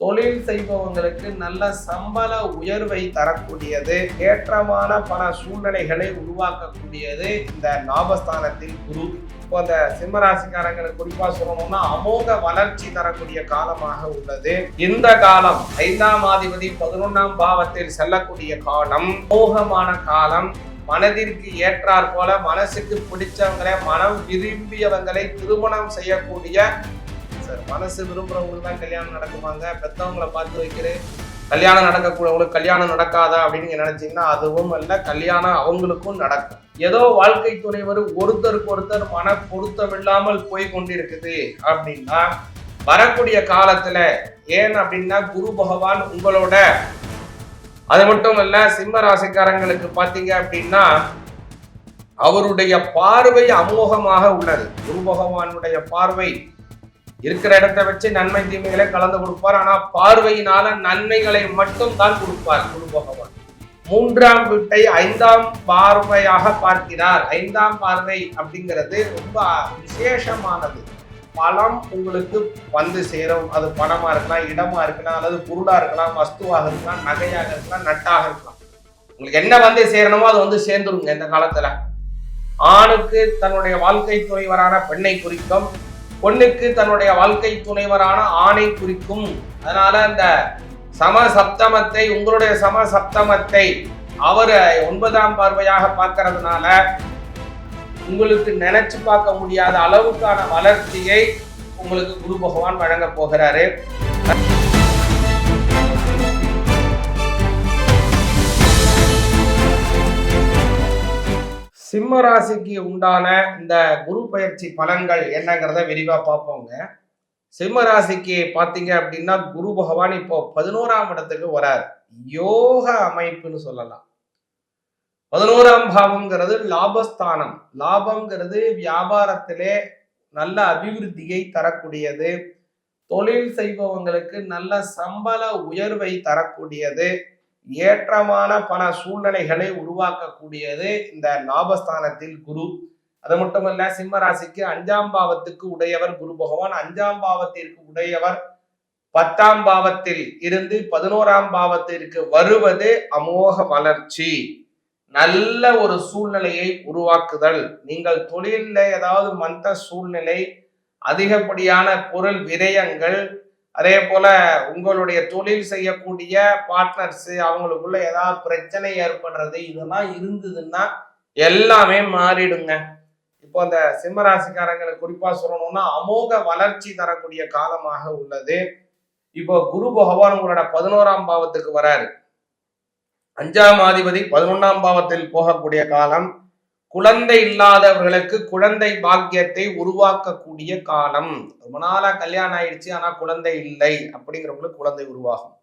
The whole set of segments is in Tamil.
தொழில் செய்பவங்களுக்கு நல்ல சம்பள உயர்வை தரக்கூடியது ஏற்றமான பல சூழ்நிலைகளை உருவாக்கக்கூடியது இந்த லாபஸ்தானத்தில் குரு. இப்போ அந்த சிம்மராசிக்காரங்களை குறிப்பாக சொல்லணும்னா அமோக வளர்ச்சி தரக்கூடிய காலமாக உள்ளது. இந்த காலம் ஐந்தாம் ஆதிபதி பதினொன்றாம் பாவத்தில் செல்லக்கூடிய காலம். மோகமான காலம். மனதிற்கு ஏற்றாற் போல மனசுக்கு பிடிச்சவங்களை மனம் விரும்பியவங்களை திருமணம் செய்யக்கூடிய சார். மனசு விரும்புறவங்களுக்கு தான் கல்யாணம் நடக்குமாங்க? பெத்தவங்களை பார்த்து வைக்கிறேன். கல்யாணம் நடக்கக்கூடியவங்களுக்கு கல்யாணம் நடக்காதா அப்படின்னு நீங்க நினைச்சீங்கன்னா அதுவும் அல்ல கல்யாணம் அவங்களுக்கும் நடக்கும். ஏதோ வாழ்க்கை துணைவர் ஒருத்தருக்கு ஒருத்தர் மன பொருத்தமில்லாமல் போய் கொண்டிருக்குது அப்படின்னா வரக்கூடிய காலத்துல ஏன் அப்படின்னா குரு பகவான் உங்களோட அது மட்டும் இல்ல சிம்ம ராசிக்காரங்களுக்கு பாத்தீங்க அப்படின்னா அவருடைய பார்வை அமோகமாக உள்ளது. குரு பகவானுடைய பார்வை இருக்கிற இடத்தை வச்சு நன்மை தீமைகளை கலந்து கொடுப்பார். ஆனால் பார்வையினால நன்மைகளை மட்டும் தான் கொடுப்பார் குரு பகவான். மூன்றாம் வீட்டை ஐந்தாம் பார்வையாக பார்க்கிறார். ஐந்தாம் பார்வை அப்படிங்கிறது ரொம்ப விசேஷமானது. பணம் உங்களுக்கு வந்து சேரும். அது பணமா இருக்கலாம் இடமா இருக்கலாம் அல்லது பொருளா இருக்கலாம் வஸ்துவாக இருக்கலாம் நகையாக இருக்கலாம் நட்டாக இருக்கலாம். உங்களுக்கு என்ன வந்து சேரணுமோ அது வந்து சேர்ந்துருங்க இந்த காலத்துல. ஆணுக்கு தன்னுடைய வாழ்க்கை துறைவரான பெண்ணை குறிக்கும். பொண்ணுக்கு தன்னுடைய வாழ்க்கை துணைவரான ஆணை குறிக்கும். அதனால அந்த சம சப்தமத்தை உங்களுடைய சம சப்தமத்தை அவர் ஒன்பதாம் பார்வையாக பார்க்கறதுனால உங்களுக்கு நினைச்சு பார்க்க முடியாத அளவுக்கான வளர்ச்சியை உங்களுக்கு குரு பகவான் வழங்க போகிறாரு. சிம்மராசிக்கு உண்டான இந்த குரு பயிற்சி பலன்கள் என்னங்கிறத விரிவா பார்ப்போங்க. சிம்மராசிக்கு பார்த்தீங்க அப்படின்னா குரு பகவான் இப்போ பதினோராம் இடத்துக்கு வரார். யோக அமைப்புன்னு சொல்லலாம். பதினோராம் பாவம்ங்கிறது லாபஸ்தானம். லாபம்ங்கிறது வியாபாரத்திலே நல்ல அபிவிருத்தியை தரக்கூடியது. தொழில் செய்பவங்களுக்கு நல்ல சம்பள உயர்வை தரக்கூடியது. ஏற்றமான பல சூழ்நிலைகளை உருவாக்கக்கூடியது இந்த லாபஸ்தானத்தில் குரு. அது மட்டுமல்ல சிம்ம ராசிக்கு அஞ்சாம் பாவத்துக்கு உடையவர் குரு பகவான். அஞ்சாம் பாவத்திற்கு உடையவர் பத்தாம் பாவத்தில் இருந்து பதினோராம் பாவத்திற்கு வருவது அமோக வளர்ச்சி. நல்ல ஒரு சூழ்நிலையை உருவாக்குதல். நீங்கள் தொழிலில் ஏதாவது மந்த சூழ்நிலை அதிகப்படியான பொருள் விரயங்கள் அதே போல உங்களுடைய தொழில் செய்யக்கூடிய பார்ட்னர்ஸ் அவங்களுக்குள்ள ஏதாவது பிரச்சனை ஏற்படுறது இதெல்லாம் இருந்ததுன்னா எல்லாமே மாறிடுங்க. இப்போ அந்த சிம்மராசிக்காரங்களை குறிப்பா சொல்லணும்னா அமோக வளர்ச்சி தரக்கூடிய காலமாக உள்ளது. இப்போ குரு பகவான் உங்களோட பதினோராம் பாவத்துக்கு வராரு. அஞ்சாம் அதிபதி பதினொன்னாம் பாவத்தில் போகக்கூடிய காலம். குழந்தை இல்லாதவர்களுக்கு குழந்தை பாக்கியத்தை உருவாக்கக்கூடிய காலம். ரொம்ப நாளா கல்யாணம் ஆயிடுச்சு ஆனா குழந்தை இல்லை அப்படிங்கிறவங்களுக்கு குழந்தை உருவாகும்.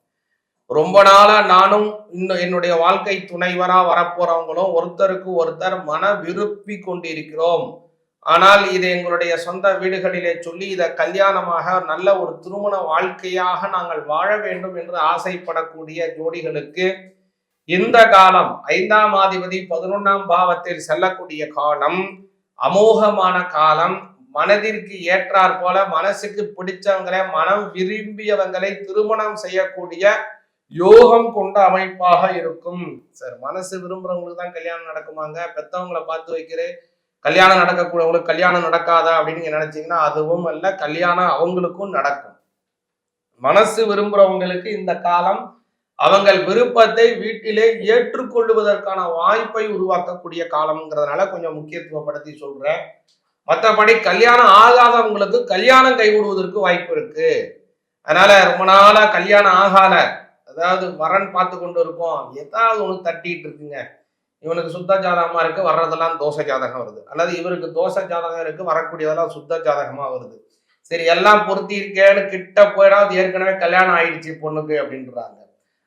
ரொம்ப நாளா நானும் இன்னும் என்னுடைய வாழ்க்கை துணைவரா வரப்போறவங்களும் ஒருத்தருக்கு ஒருத்தர் மன விருப்பி கொண்டிருக்கிறோம். ஆனால் இது எங்களுடைய சொந்த வீடுகளிலே சொல்லி இதை கல்யாணமாக நல்ல ஒரு திருமண வாழ்க்கையாக நாங்கள் வாழ வேண்டும் என்று ஆசைப்படக்கூடிய ஜோடிகளுக்கு இந்த காலம் ஐந்தாம் ஆதிபதி பதினொன்னாம் பாவத்தில் செல்லக்கூடிய காலம் அமோகமான காலம். மனதிற்கு ஏற்றாற் போல மனசுக்கு பிடிச்சவங்களை மனம் விரும்பியவங்களை திருமணம் செய்யக்கூடிய யோகம் கொண்ட அமைப்பாக இருக்கும். சார் மனசு விரும்புறவங்களுக்கு தான் கல்யாணம் நடக்குமாங்க? பெத்தவங்களை பார்த்து வைக்கிறேன் கல்யாணம் நடக்கக்கூடியவங்களுக்கு கல்யாணம் நடக்காதா அப்படின்னு நீங்க நினைச்சீங்கன்னா அதுவும் அல்ல கல்யாணம் அவங்களுக்கும் நடக்கும். மனசு விரும்புறவங்களுக்கு இந்த காலம் அவங்கள் விருப்பத்தை வீட்டிலே ஏற்றுக்கொள்ளுவதற்கான வாய்ப்பை உருவாக்கக்கூடிய காலம்ங்கிறதுனால கொஞ்சம் முக்கியத்துவப்படுத்தி சொல்றேன். மற்றபடி கல்யாணம் ஆகாதவங்களுக்கு கல்யாணம் கைவிடுவதற்கு வாய்ப்பு இருக்கு. அதனால ரொம்ப நாளா கல்யாணம் ஆகால அதாவது வரன் பார்த்து கொண்டு இருக்கோம் ஏதாவது ஒன்று தட்டிட்டு இருக்குங்க. இவனுக்கு சுத்த ஜாதகமா இருக்கு வர்றதெல்லாம் தோசை ஜாதகம் வருது. அல்லது இவருக்கு தோசை ஜாதகம் இருக்கு வரக்கூடியதெல்லாம் சுத்த ஜாதகமா வருது. சரி எல்லாம் பொருத்தி இருக்கேன்னு கிட்ட போயிடாது ஏற்கனவே கல்யாணம் ஆயிடுச்சு பொண்ணுக்கு அப்படின்றாங்க.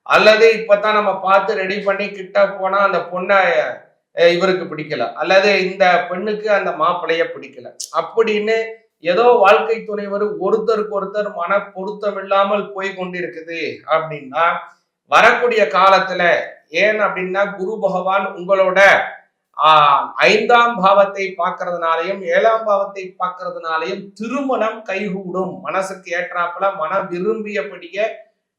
அல்லது இப்பதான் நம்ம பார்த்து ரெடி பண்ணி கிட்ட போனா அந்த பொண்ணை இவருக்கு பிடிக்கல. அல்லது இந்த பெண்ணுக்கு அந்த மாப்பிளைய பிடிக்கல. அப்படின்னு ஏதோ வாழ்க்கை துணைவர் ஒருத்தருக்கு ஒருத்தர் மன பொருத்தம் இல்லாமல் போய் கொண்டிருக்குது அப்படின்னா வரக்கூடிய காலத்துல ஏன் அப்படின்னா குரு பகவான் உங்களோட ஆஹ் ஐந்தாம் பாவத்தை பார்க்கறதுனாலையும் ஏழாம் பாவத்தை பார்க்கறதுனாலையும் திருமணம் கைகூடும். மனசுக்கு ஏற்றாப்புல மனம் விரும்பியபடியே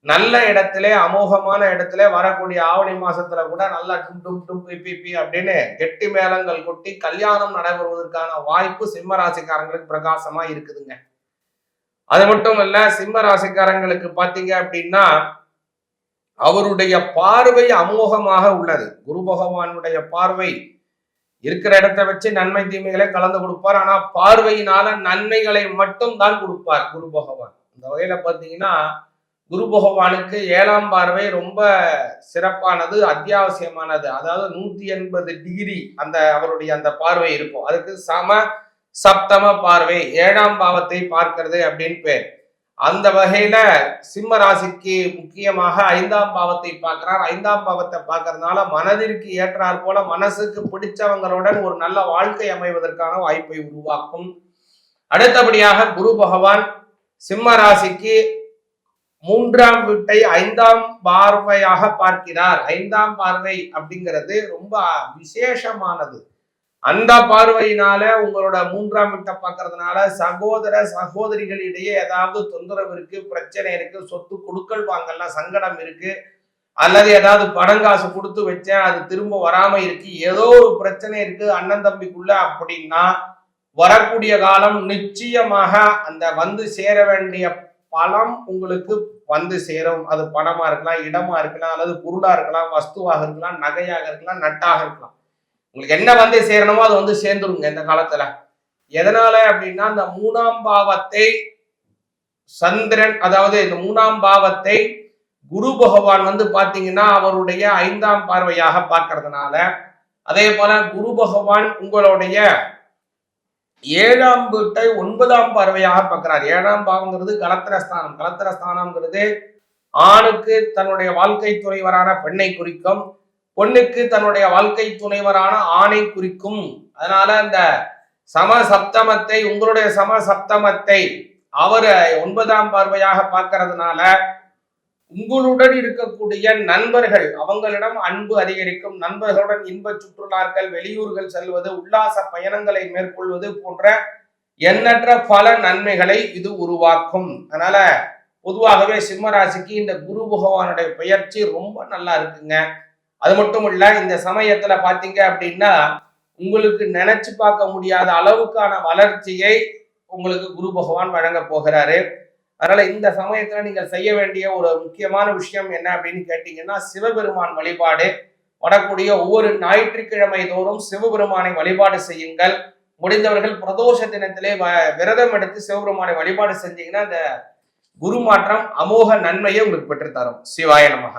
நல்ல இடத்திலே அமோகமான இடத்திலே வரக்கூடிய ஆவணி மாசத்துல கூட நல்லா டும் டும் டும் பி பி பி அப்படின்னு கெட்டி மேளங்கள் கொட்டி கல்யாணம் நடைபெறுவதற்கான வாய்ப்பு சிம்ம ராசிக்காரங்களுக்கு பிரகாசமா இருக்குதுங்க. அது மட்டும் இல்ல சிம்ம ராசிக்காரங்களுக்கு பாத்தீங்க அப்படின்னா அவருடைய பார்வை அமோகமாக உள்ளது. குரு பகவானுடைய பார்வை இருக்கிற இடத்தை வச்சு நன்மை தீமைகளை கலந்து கொடுப்பார். ஆனா பார்வையினால நன்மைகளை மட்டும் தான் கொடுப்பார் குரு பகவான். இந்த வகையில பாத்தீங்கன்னா குரு பகவானுக்கு ஏழாம் பார்வை ரொம்ப சிறப்பானது அத்தியாவசியமானது. அதாவது நூத்தி எண்பது டிகிரி அந்த அவருடைய அந்த பார்வை இருக்கும். அதுக்கு சம சப்தம பார்வை ஏழாம் பாவத்தை பார்க்கிறது அப்படின்னு பேர். அந்த வகையில சிம்ம ராசிக்கு முக்கியமாக ஐந்தாம் பாவத்தை பார்க்கிறார். ஐந்தாம் பாவத்தை பார்க்கறதுனால மனதிற்கு ஏற்றாற் போல மனசுக்கு பிடிச்சவங்களுடன் ஒரு நல்ல வாழ்க்கை அமைவதற்கான வாய்ப்பை உருவாக்கும். அடுத்தபடியாக குரு பகவான் சிம்ம ராசிக்கு மூன்றாம் வீட்டை ஐந்தாம் பார்வையாக பார்க்கிறார். ஐந்தாம் பார்வை அப்படிங்கிறது ரொம்ப விசேஷமானது. அந்த பார்வையினால உங்களோட மூன்றாம் வீட்டை பார்க்கறதுனால சகோதர சகோதரிகளிடையே ஏதாவது தொந்தரவு இருக்கு பிரச்சனை இருக்கு சொத்து கொடுக்கல் வாங்கலாம் சங்கடம் இருக்கு அல்லது ஏதாவது பணங்காசு கொடுத்து வச்சேன் அது திரும்ப வராம இருக்கு ஏதோ ஒரு பிரச்சனை இருக்கு அண்ணன் தம்பிக்குள்ள அப்படின்னா வரக்கூடிய காலம் நிச்சயமாக அந்த வந்து சேர வேண்டிய பலம் உங்களுக்கு வந்து சேரும். அது பணமா இருக்கலாம் இடமா இருக்கலாம் அல்லது பொருளா இருக்கலாம் வஸ்துவாக இருக்கலாம் நகையாக இருக்கலாம் நட்டாக இருக்கலாம். உங்களுக்கு என்ன வந்து சேரணுமோ அது வந்து சேர்ந்துருங்க இந்த காலத்துல. எதனால அப்படின்னா இந்த மூணாம் பாவத்தை சந்திரன் அதாவது இந்த மூணாம் பாவத்தை குரு பகவான் வந்து பாத்தீங்கன்னா அவருடைய ஐந்தாம் பார்வையாக பார்க்கறதுனால அதே போல குரு பகவான் உங்களுடைய ஏழாம் வீட்டை ஒன்பதாம் பார்வையாக பார்க்கிறார். ஏழாம் பாவங்கிறது கலத்திரஸ்தானம். கலத்திரஸ்தானம்ங்கிறது ஆணுக்கு தன்னுடைய வாழ்க்கை துறைவரான பெண்ணை குறிக்கும் பொண்ணுக்கு தன்னுடைய வாழ்க்கை துணைவரான ஆணை குறிக்கும். அதனால அந்த சம சப்தமத்தை உங்களுடைய சம சப்தமத்தை அவர் ஒன்பதாம் பார்வையாக பார்க்கறதுனால உங்களுடன் இருக்கக்கூடிய நண்பர்கள் அவங்களிடம் அன்பு அதிகரிக்கும் நண்பர்களுடன் இன்ப சுற்றுலாக்கள் வெளியூர்கள் செல்வது உல்லாச பயணங்களை மேற்கொள்வது போன்ற எண்ணற்ற பல நன்மைகளை இது உருவாக்கும். அதனால பொதுவாகவே சிம்ம ராசிக்கு இந்த குரு பகவானுடைய பெயர்ச்சி ரொம்ப நல்லா இருக்குங்க. அது மட்டும் இல்ல இந்த சமயத்துல பாத்தீங்க அப்படின்னா உங்களுக்கு நினைச்சு பார்க்க முடியாத அளவுக்கான வளர்ச்சியை உங்களுக்கு குரு பகவான் வழங்க போகிறாரு. அதனால இந்த சமயத்துல நீங்கள் செய்ய வேண்டிய ஒரு முக்கியமான விஷயம் என்ன அப்படின்னு கேட்டீங்கன்னா சிவபெருமான் வழிபாடு. வரக்கூடிய ஒவ்வொரு ஞாயிற்றுக்கிழமை தோறும் சிவபெருமானை வழிபாடு செய்யுங்கள். முடிந்தவர்கள் பிரதோஷ தினத்திலே வ- விரதம் எடுத்து சிவபெருமானை வழிபாடு செஞ்சீங்கன்னா அந்த குரு மாற்றம் அமோக நன்மையை உங்களுக்கு பெற்றுத்தரும். சிவாய நமக.